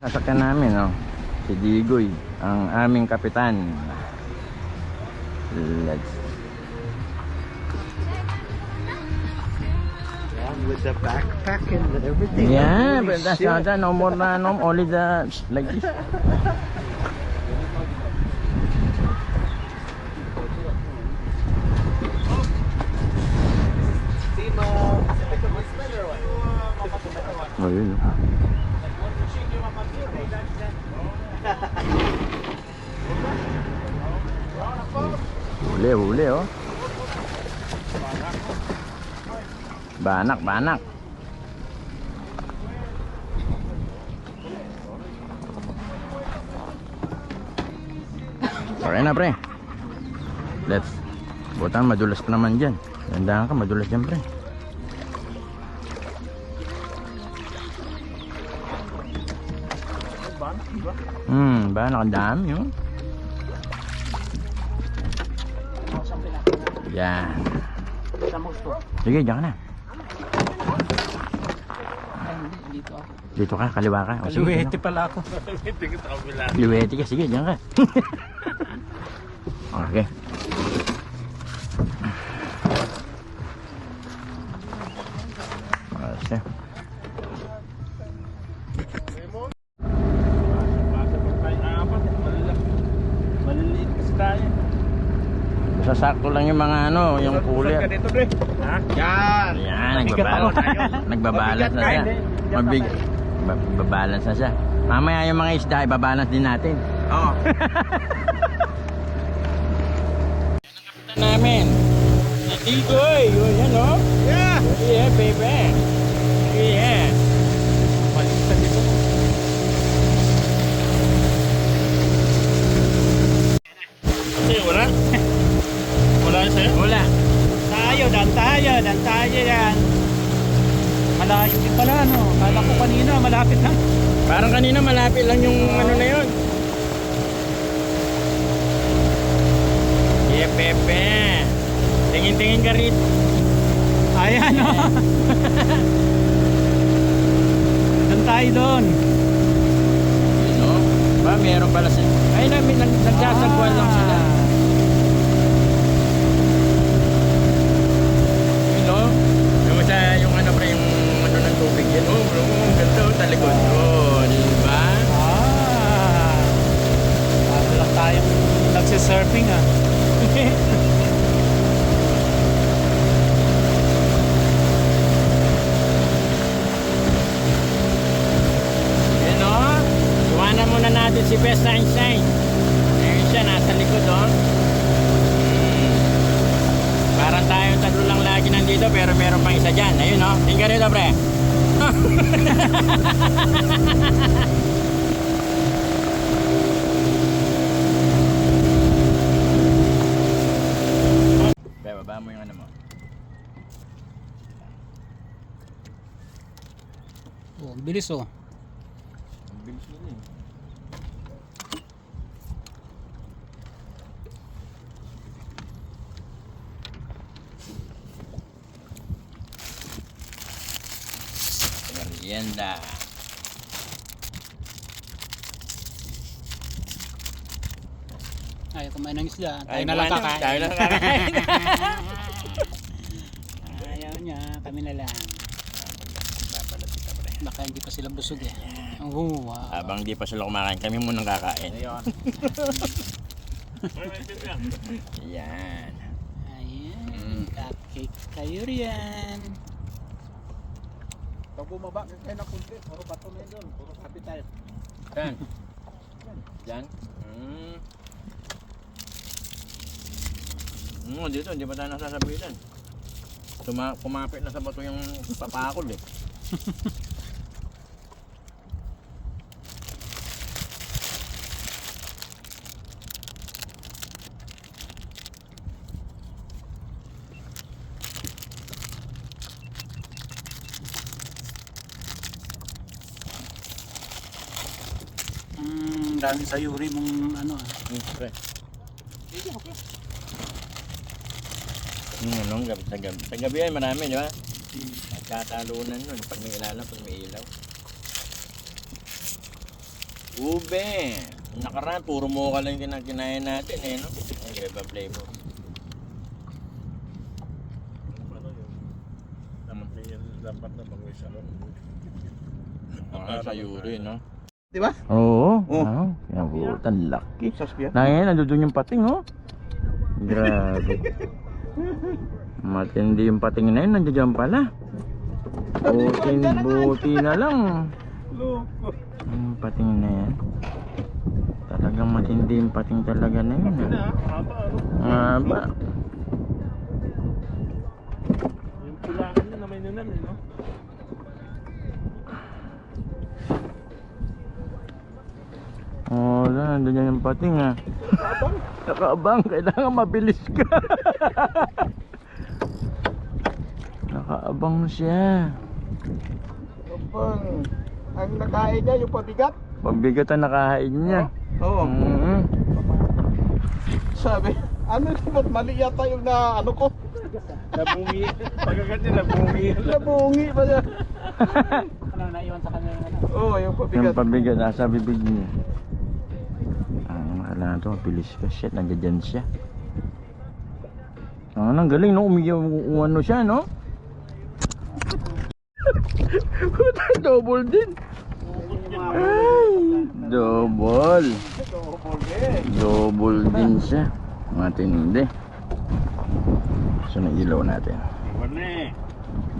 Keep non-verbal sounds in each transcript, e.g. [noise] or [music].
Nasakyan namin, oh. Si Digoy, ang aming kapitan. Let's with the backpack and everything. Yeah, but that's shit. not that. No more na, no, only the like this. Oh, yun. oh. Huli, huli, oh. Banak, banak. Okay na pre Let's Butan madulas pa naman dyan Tandaan ka madulas dyan pre Hmm, ba nakadami oh. Yan. Sige, dyan ka na. Dito ka, kaliwa ka. O, sige, Luwete pala ako. ka. Liwete ka, sige, dyan ka. [laughs] okay. Ayos na. Maliliit kasi tayo. Basta sakto lang yung mga ano, yung cooler. dito, pre. Ha? Yan. Ayan, nagbabalance. [laughs] nagbabalance na siya. Mabig. ba- Babalance na siya. Mamaya yung mga isda, ibabalance din natin. Oo. [laughs] namin. Digoy, yun yan o. Yeah. Yeah, baby. Yeah. Baliktad dito. Kasi wala. Na sa'yo? Wala. Tayo, dan tayo, dan tayo yan. Malayo din pala, no? Kala ko kanina, malapit lang. Parang kanina malapit lang yung ano na yun. Yeah, Pepe. Tingin-tingin ka rito. Ayan, [laughs] no? dan tayo doon. No? Ba, meron pala sila. Ay, nag nagsasagwan lang sila. You know? Yung sa, yung ano pa, yung ano ng Oh, ang ganda oh, talikod. Oh, di ba? Ah. Ano lang tayo nagsisurfing, ah. [laughs] Yun o. Iwanan muna natin si Best Einstein. Ayun siya, nasa likod o. Hmm. Parang tayo tatlo lang lagi nandito pero meron pang isa dyan. Ayun o. Tingnan rito pre. Pre, baba mo yung ano mo. Oh, bilis, oh. Merienda. Ayaw kumain ng isda. Tayo Ay, na lang kakain. Tayo na lang kakain. [laughs] Ayaw niya, kami na lang. Baka hindi pa sila busog eh. Oh, wow. Habang di pa sila kumakain, kami munang kakain. Ayun. [laughs] Yan. Ayan. Mm. Cupcake kayo riyan. Pag bumaba ka kayo ng kunti, puro bato na yun, puro appetite. Yan. Yan. Mm. Mm, dito, hindi pa tayo nasasabitan. Tuma kumapit na sa bato yung papakol eh. [laughs] Mm, dami sa yuri mong ano ah. Mm, pre. Mm, ano, gabi, sa gabi. Sa gabi ay marami, di ba? Nagkatalunan nun pag may ilalang, pag may ilaw. Ube. Nakaraan, puro mo ka lang yung kinakinain natin eh, no? Ang iba flavor. Ano? Dapat na pang isa ron. Ah, sa Yuri, no? Di ba? Oo. Oh. Oh. Kinabutan, laki. Sos biya. Nangyayon, nandun yung pating, no? Grabe. [laughs] Matindi yung pating na yun, nandiyan pala. Buti, buti na lang. Loko. Yung pating na yan. Talagang matindi yung pating talaga na yun. Na, ah. haba ano? Yung pulaan yun na may nunan eh, no? Oh, nandun yan yung pating ah. Nakaabang, kailangan mabilis ka. [laughs] Nakaabang siya. Kapang, ang nakain niya yung pabigat. Pagbigat ang nakahain niya. Oo. Mm. Sabi, ano ba't mali yata yung na ano ko? Nabungi. Pagkagat niya, nabungi. Nabungi pa niya. Ano, naiwan sa kanya yung ano? Oo, yung Yung pabigat. pabigat nasa bibig niya. Kailangan to, mabilis ka. Shit, nandiyan dyan siya. Ah, ang galing no, umiyaw ano siya no? [laughs] Puta, double din. Ay, double. Double din siya. Matindi. So, ilaw natin. Na.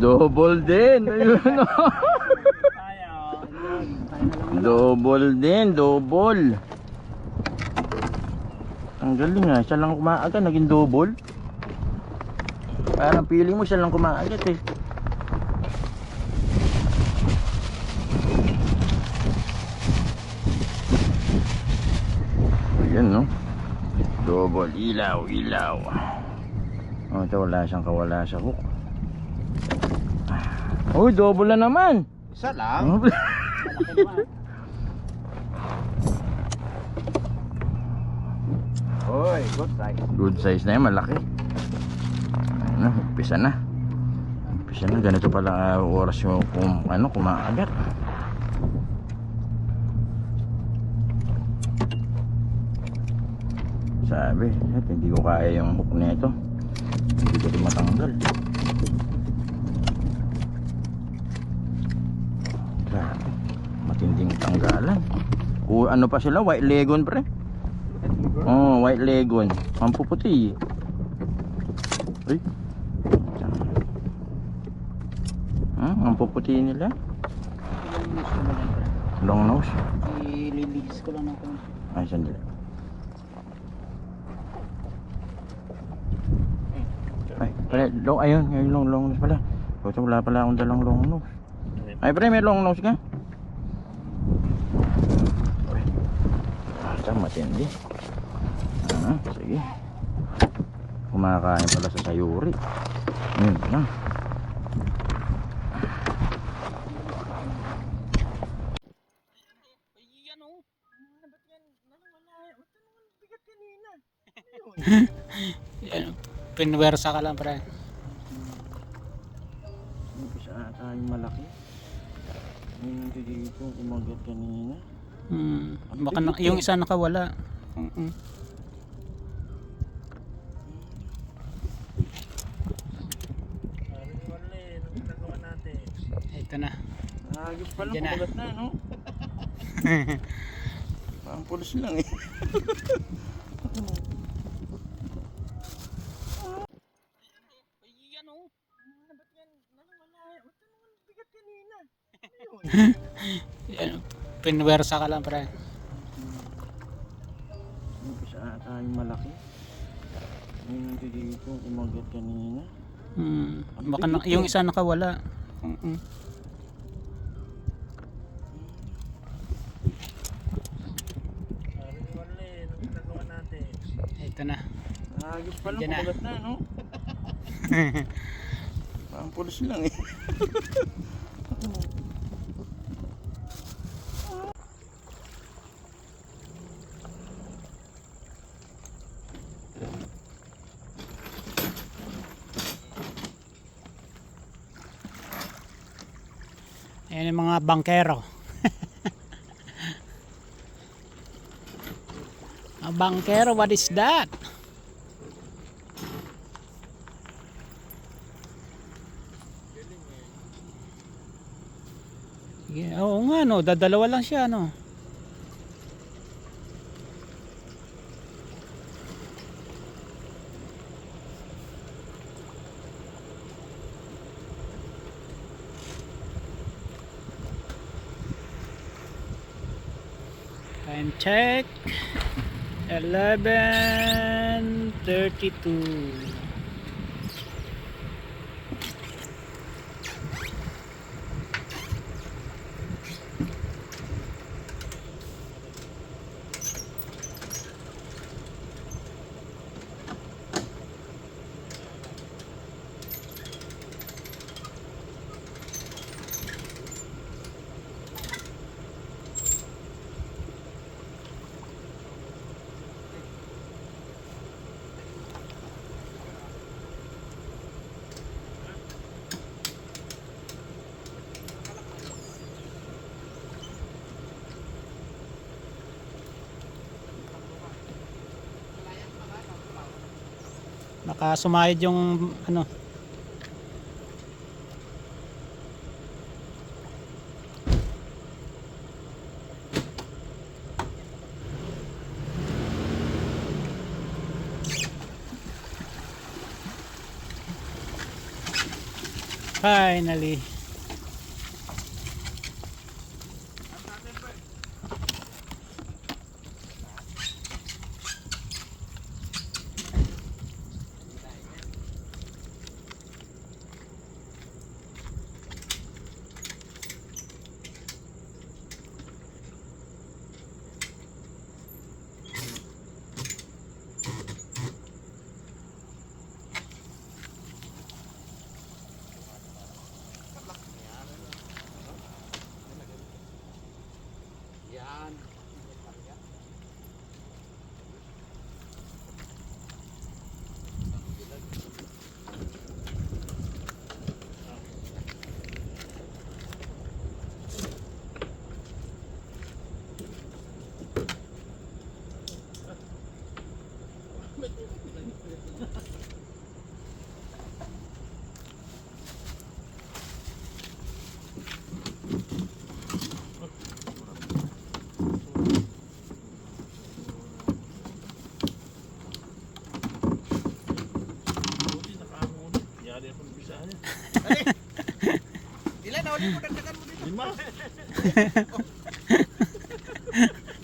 Double din. Ayun no. [laughs] Double din, double. Ang galing nga, siya lang kumaagat, naging double. Parang feeling mo siya lang kumaagat eh. Ayan no. Double, ilaw, ilaw. Oh, ito wala siyang kawala sa hook. Uy, double na naman. Isa lang. [laughs] Oy, good size. Good size na yan, malaki. Na, umpisa na. Umpisa na, ganito pala ah, oras yung kung, ano, kumakagat. Sabi, eh, hindi ko kaya yung hook nito. Hindi ko rin matanggal. Grabe, matinding tanggalan. O, ano pa sila, white legon pre. Oh, white legon. Mampuputi. Ay. Hmm, ang puputi nila. Long nose. Ilililis ko lang ng konti. Ay, sandali. Ay, pala, long, ayun, yung long, long nose pala. Puto, wala pala akong dalang long nose. Ay, pre, may long nose ka? Ay, matindi. Sige. Kumakain pala sa sayuri. Yun lang. [laughs] Yan, pinwersa ka lang pre. Umpisa ata yung malaki. Yung dito, umagat kanina. Hmm. Baka na, yung isa nakawala. Mm-mm. Iwan Ito na. Ayos pala, Diyan na. kumagat na, no? [laughs] Parang pulos lang eh. Yan, pinwersa ka lang pre. Umpisa ata yung malaki. Yung dito, umagat kanina. Hmm. Baka na, yung isa nakawala. Mm-mm. Iwan Ito na. Ayos pala, Diyan na. na, no? [laughs] Parang pulos lang eh. Ayan yung mga bankero. A Bangkero, what is that? Sige, oo nga no, dadalawa lang siya no. Time check. 11.32 Nakasumayad yung ano Finally. Lima. [laughs]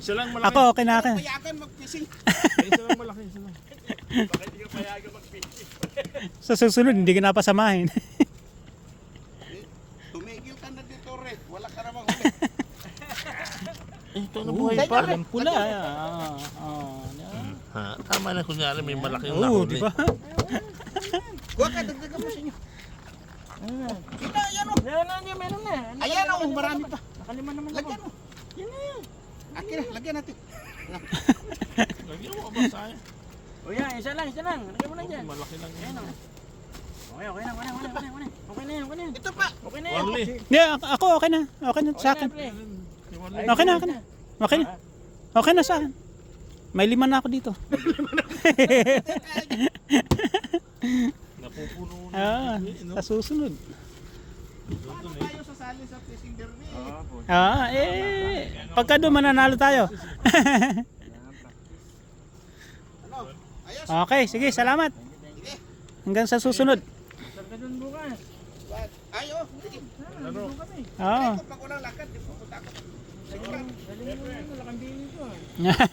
Isa lang malaki. Ako okay na akin. Payagan mag-fishing. Eh, Isa lang malaki. Isa lang. Bakit hindi ka payagan mag-fishing? [laughs] Sa susunod hindi ko na pasamahin. Tumigil ka na dito, Red. Wala ka namang huli. [laughs] Eh, ito na buhay pa. Yung pula. Ah, ah, Ha, tama na kunyari may malaking Oo, nahuli. di ba? Kuha ka, dagdagan mo sa inyo. Kita, ayan o. Meron na, hindi, meron na. Ayan o, marami pa. Nakalima naman ako. Lagyan mo. Yan na yan. Akin na, lagyan natin. Lagyan mo ba sa'yo? O yan, isa lang, isa lang. Lagyan mo lang dyan. Malaki lang Ayan yan. o. Okay, okay na, okay na, okay na, okay na, okay na. Okay na yan, okay na yan. Ito pa. Okay na yan. Warli. Hindi, ako ako okay na. Okay na sa akin. pre. Okay na, okay na. Okay na. Okay na sa akin. May lima na ako dito. [laughs] Napupuno na. Ah, sa susunod. Paano tayo sasali sa fishing derby? Ah, eh. Pagka doon mananalo tayo. [laughs] Okay, sige, salamat. Hanggang sa susunod. Sarga dun bukas. Ayo. Sige. Ano? Oo. Pag walang lakad, pupunta ako. [laughs] Sige lang. Dali mo naman, malaking bili ko. ah.